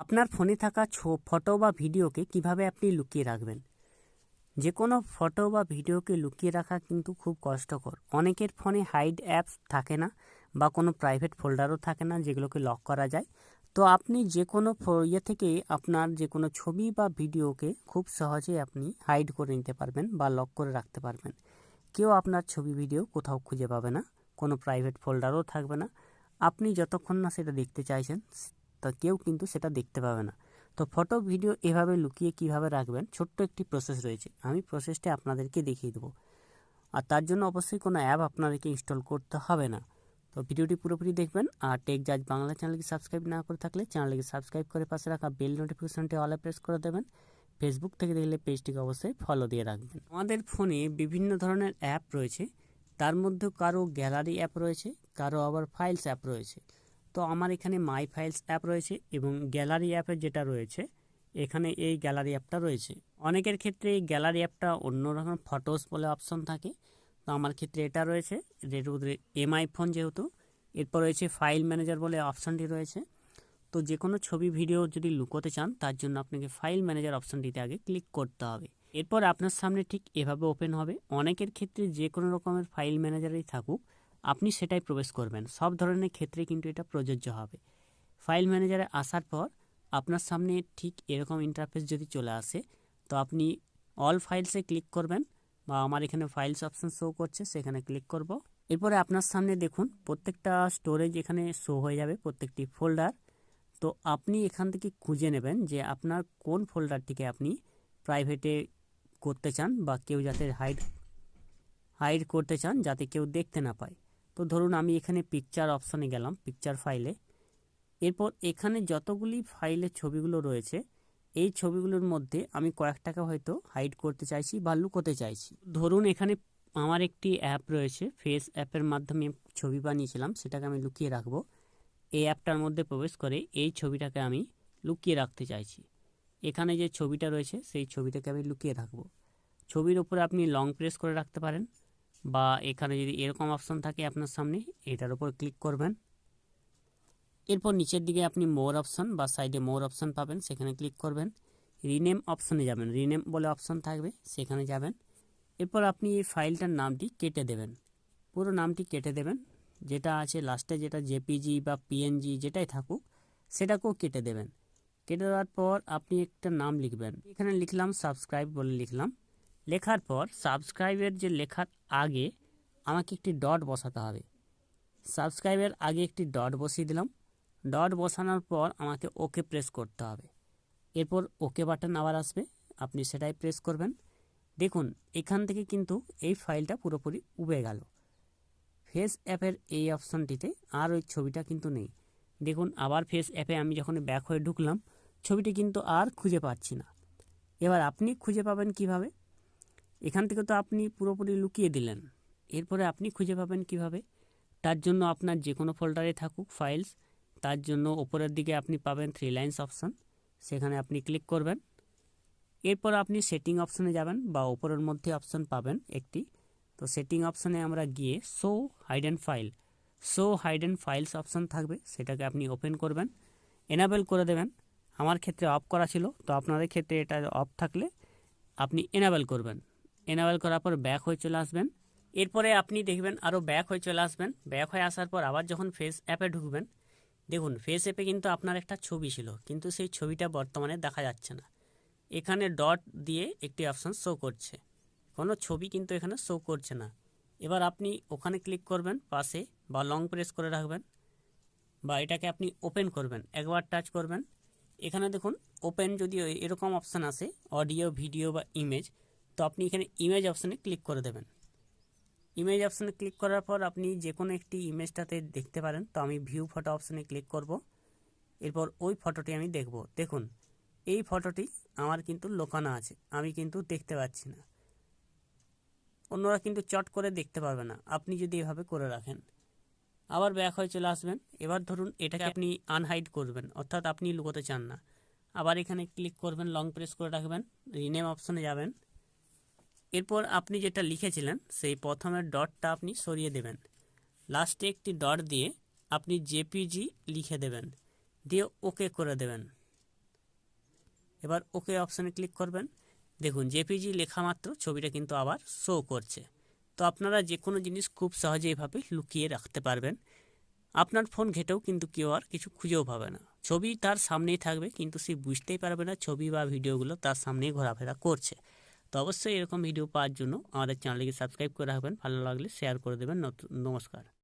আপনার ফোনে থাকা ছো ফটো বা ভিডিওকে কীভাবে আপনি লুকিয়ে রাখবেন? যে কোনো ফটো বা ভিডিওকে লুকিয়ে রাখা কিন্তু খুব কষ্টকর। অনেকের ফোনে হাইড অ্যাপস থাকে না বা কোনো প্রাইভেট ফোল্ডারও থাকে না যেগুলোকে লক করা যায়। তো আপনি যে কোনো ইয়ে থেকে আপনার যে কোনো ছবি বা ভিডিওকে খুব সহজে আপনি হাইড করে নিতে পারবেন বা লক করে রাখতে পারবেন। কেউ আপনার ছবি, ভিডিও কোথাও খুঁজে পাবে না, কোনো প্রাইভেট ফোল্ডারও থাকবে না। আপনি যতক্ষণ না সেটা দেখতে চাইছেন তা কেউ কিন্তু সেটা দেখতে পাবে না। তো ফটো, ভিডিও এভাবে লুকিয়ে কীভাবে রাখবেন, ছোট্ট একটি প্রসেস রয়েছে। আমি প্রসেসটা আপনাদেরকে দেখিয়ে দেবো। আর তার জন্য অবশ্যই কোনো অ্যাপ আপনাদেরকে ইনস্টল করতে হবে না। তো ভিডিওটি পুরোপুরি দেখবেন আর টেক জাজ বাংলা চ্যানেলকে সাবস্ক্রাইব না করে থাকলে চ্যানেলকে সাবস্ক্রাইব করে পাশে রাখা বেল নোটিফিকেশনটি অলে প্রেস করে দেবেন। ফেসবুক থেকে দেখলে পেজটিকে অবশ্যই ফলো দিয়ে রাখবেন। আমাদের ফোনে বিভিন্ন ধরনের অ্যাপ রয়েছে। তার মধ্যে কারও গ্যালারি অ্যাপ রয়েছে, কারও আবার ফাইলস অ্যাপ রয়েছে। তো আমার এখানে মাই ফাইলস অ্যাপ রয়েছে এবং গ্যালারি অ্যাপের যেটা রয়েছে, এখানে এই গ্যালারি অ্যাপটা রয়েছে। অনেকের ক্ষেত্রে এই গ্যালারি অ্যাপটা অন্যরকম ফটোস বলে অপশন থাকে। তো আমার ক্ষেত্রে এটা রয়েছে এমআই ফোন যেহেতু, এরপর রয়েছে ফাইল ম্যানেজার বলে অপশনটি রয়েছে। তো যে কোনো ছবি ভিডিও যদি লুকোতে চান, তার জন্য আপনাকে ফাইল ম্যানেজার অপশনটিতে আগে ক্লিক করতে হবে। এরপর আপনার সামনে ঠিক এভাবে ওপেন হবে। অনেকের ক্ষেত্রে যে কোনো রকমের ফাইল ম্যানেজারই থাকুক। আপনি সেটাই প্রবেশ করবেন। সব ধরনের ক্ষেত্রে কিন্তু এটা প্রযোজ্য হবে। ফাইল ম্যানেজারে আসার পর আপনার সামনে ঠিক এরকম ইন্টারফেস যদি চলে আসে, তো আপনি অল ফাইলসে ক্লিক করবেন বা আমার এখানে ফাইলস অপশান শো করছে, সেখানে ক্লিক করব। এরপরে আপনার সামনে দেখুন, প্রত্যেকটা স্টোরেজ এখানে শো হয়ে যাবে, প্রত্যেকটি ফোল্ডার তো আপনি এখান থেকে খুঁজে নেবেন যে আপনার কোন ফোল্ডারটিকে আপনি প্রাইভেটে করতে চান বা কেউ যাতে হাইড হাইড করতে চান যাতে কেউ দেখতে না পায়। তো ধরুন আমি এখানে পিকচার অপশানে গেলাম পিকচার ফাইলে এরপর এখানে যতগুলি ফাইলের ছবিগুলো রয়েছে, এই ছবিগুলোর মধ্যে আমি কয়েকটাকে হয়তো হাইড করতে চাইছি বা লুকোতে চাইছি। ধরুন এখানে আমার একটি অ্যাপ রয়েছে ফেস অ্যাপের মাধ্যমে ছবি বানিয়েছিলাম, সেটাকে আমি লুকিয়ে রাখব। এই অ্যাপটার মধ্যে প্রবেশ করে এই ছবিটাকে আমি লুকিয়ে রাখতে চাইছি। এখানে যে ছবিটা রয়েছে, সেই ছবিটাকে আমি লুকিয়ে রাখব। ছবির উপরে আপনি লং প্রেস করে রাখতে পারেন। বা এখানে যদি এরকম অপশন থাকে আপনার সামনে, এটার উপর ক্লিক করবেন। এরপর নিচের দিকে আপনি মোর অপশন বা সাইডে মোর অপশন পাবেন, সেখানে ক্লিক করবেন। রিনেম অপশনে যাবেন। রিনেম বলে অপশন থাকবে, সেখানে যাবেন। এরপর আপনি এই ফাইলটার নামটি কেটে দেবেন। পুরো নামটি কেটে দেবেন। যেটা আছে লাস্টে যেটা জেপিজি বা পিএনজি যেটাই থাকুক, সেটাকেও কেটে দেবেন। কেটে দেওয়ার পর আপনি একটা নাম লিখবেন। এখানে লিখলাম সাবস্ক্রাইব বলে লিখলাম। লেখার পর সাবস্ক্রাইবের যে লেখার আগে আমাকে একটি ডট বসাতে হবে। সাবস্ক্রাইবের আগে একটি ডট বসিয়ে দিলাম। ডট বসানোর পর আমাকে ওকে প্রেস করতে হবে। এরপর ওকে বাটন আবার আসবে। আপনি সেটাই প্রেস করবেন। দেখুন, এখান থেকে কিন্তু এই ফাইলটা পুরোপুরি উবে গেল। ফেস অ্যাপের এই অপশনটিতে আর ওই ছবিটা কিন্তু নেই। দেখুন, আবার ফেস অ্যাপে আমি যখন ব্যাক হয়ে ঢুকলাম, ছবিটি কিন্তু আর খুঁজে পাচ্ছি না। এবার আপনি খুঁজে পাবেন কীভাবে? এখান থেকে তো আপনি পুরোপুরি লুকিয়ে দিলেন। এরপরে আপনি খুঁজে পাবেন কীভাবে? তার জন্য আপনার যে কোনো ফোল্ডারে থাকুক ফাইলস, তার জন্য ওপরের দিকে আপনি পাবেন থ্রি লাইন্স অপশান সেখানে আপনি ক্লিক করবেন। এরপর আপনি সেটিং অপশানে যাবেন বা ওপরের মধ্যে অপশান পাবেন একটি। তো সেটিং অপশানে আমরা গিয়ে show hidden file show hidden files option থাকবে, সেটাকে আপনি ওপেন করবেন। এনাবেল করে দেবেন। আমার ক্ষেত্রে অফ করা ছিল, তো আপনাদের ক্ষেত্রে এটা অফ থাকলে আপনি এনাবেল করবেন। এনাবেল করার পর ব্যাক হয়ে চলে আসবেন। এরপরে আপনি দেখবেন আরও ব্যাক হয়ে চলে আসবেন। ব্যাক হয়ে আসার পর আবার যখন ফেস অ্যাপে ঢুকবেন, দেখুন ফেস অ্যাপে কিন্তু আপনার একটা ছবি ছিল, কিন্তু সেই ছবিটা বর্তমানে দেখা যাচ্ছে না। এখানে ডট দিয়ে একটি অপশান শো করছে। কোনো ছবি কিন্তু এখানে শো করছে না। এবার আপনি ওখানে ক্লিক করবেন, পাশে বা লং প্রেস করে রাখবেন বা এটাকে আপনি ওপেন করবেন, একবার টাচ করবেন। এখানে দেখুন ওপেন যদি এরকম অপশান আসে অডিও ভিডিও বা ইমেজ তো আপনি এখানে ইমেজ অপশানে ক্লিক করে দেবেন। ইমেজ অপশানে ক্লিক করার পর আপনি যে কোনো একটি ইমেজটাতে দেখতে পারেন। তো আমি ভিউ ফটো অপশানে ক্লিক করব। এরপর ওই ফটোটি আমি দেখব। দেখুন এই ফটোটি আমার কিন্তু লোকানো আছে। আমি কিন্তু দেখতে পাচ্ছি না। অন্যরা কিন্তু চট করে দেখতে পারবে না। আপনি যদি এভাবে করে রাখেন। আবার ব্যাক হয়ে চলে আসবেন। এবার ধরুন এটাকে আপনি আনহাইড করবেন। অর্থাৎ আপনি লুকোতে চান না। আবার এখানে ক্লিক করবেন লং প্রেস করে রাখবেন রিনেম অপশনে যাবেন। এরপর আপনি যেটা লিখেছিলেন, সেই প্রথমের ডটটা আপনি সরিয়ে দেবেন। লাস্টে একটি ডট দিয়ে আপনি জেপিজি লিখে দেবেন। দিয়ে ওকে করে দেবেন। এবার ওকে অপশানে ক্লিক করবেন। দেখুন, জেপিজি লেখা মাত্র, ছবিটা কিন্তু আবার শো করছে। তো আপনারা যে কোনো জিনিস খুব সহজে এভাবে লুকিয়ে রাখতে পারবেন। আপনার ফোন ঘেটেও কিন্তু কেউ আর কিছু খুঁজেও পাবে না। ছবি তার সামনেই থাকবে, কিন্তু সে বুঝতেই পারবে না ছবি বা ভিডিওগুলো তার সামনেই ঘোরাফেরা করছে। তো অবশ্যই এরকম ভিডিও পাওয়ার জন্য আমাদের চ্যানেলটিকে সাবস্ক্রাইব করে রাখবেন। ভালো লাগলে শেয়ার করে দেবেন। নমস্কার।